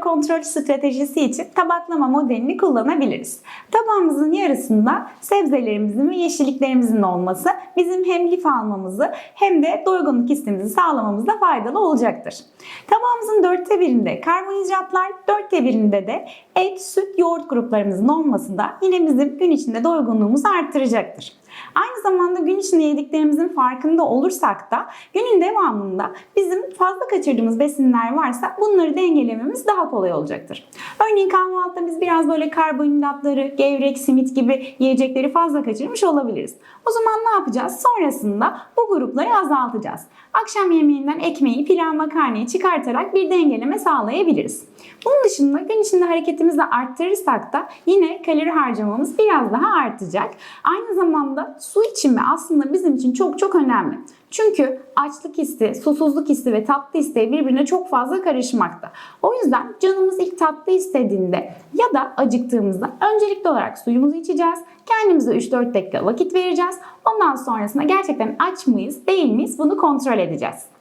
kontrol stratejisi için tabaklama modelini kullanabiliriz. Tabağımızın yarısında sebzelerimizin ve yeşilliklerimizin olması bizim hem lif almamızı hem de doygunluk hissimizi sağlamamızda faydalı olacaktır. Tabağımızın dörtte birinde karbonhidratlar, dörtte birinde de et, süt, yoğurt gruplarımızın olması da yine bizim gün içinde doygunluğumuzu arttıracaktır. Aynı zamanda gün içinde yediklerimizin farkında olursak da günün devamında bizim fazla kaçırdığımız besinler varsa bunları dengelememiz daha kolay olacaktır. Örneğin kahvaltıda biz biraz böyle karbonhidratları, gevrek, simit gibi yiyecekleri fazla kaçırmış olabiliriz. O zaman ne yapacağız? Sonrasında bu grupları azaltacağız. Akşam yemeğinden ekmeği, pilav, makarnayı çıkartarak bir dengeleme sağlayabiliriz. Bunun dışında gün içinde hareketimizi arttırırsak da yine kalori harcamamız biraz daha artacak. Aynı zamanda su içimi aslında bizim için çok çok önemli. Çünkü açlık hissi, susuzluk hissi ve tatlı isteği birbirine çok fazla karışmakta. O yüzden canımız ilk tatlı istediğinde ya da acıktığımızda öncelikli olarak suyumuzu içeceğiz. Kendimize 3-4 dakika vakit vereceğiz. Ondan sonrasında gerçekten aç mıyız, değil miyiz bunu kontrol edeceğiz.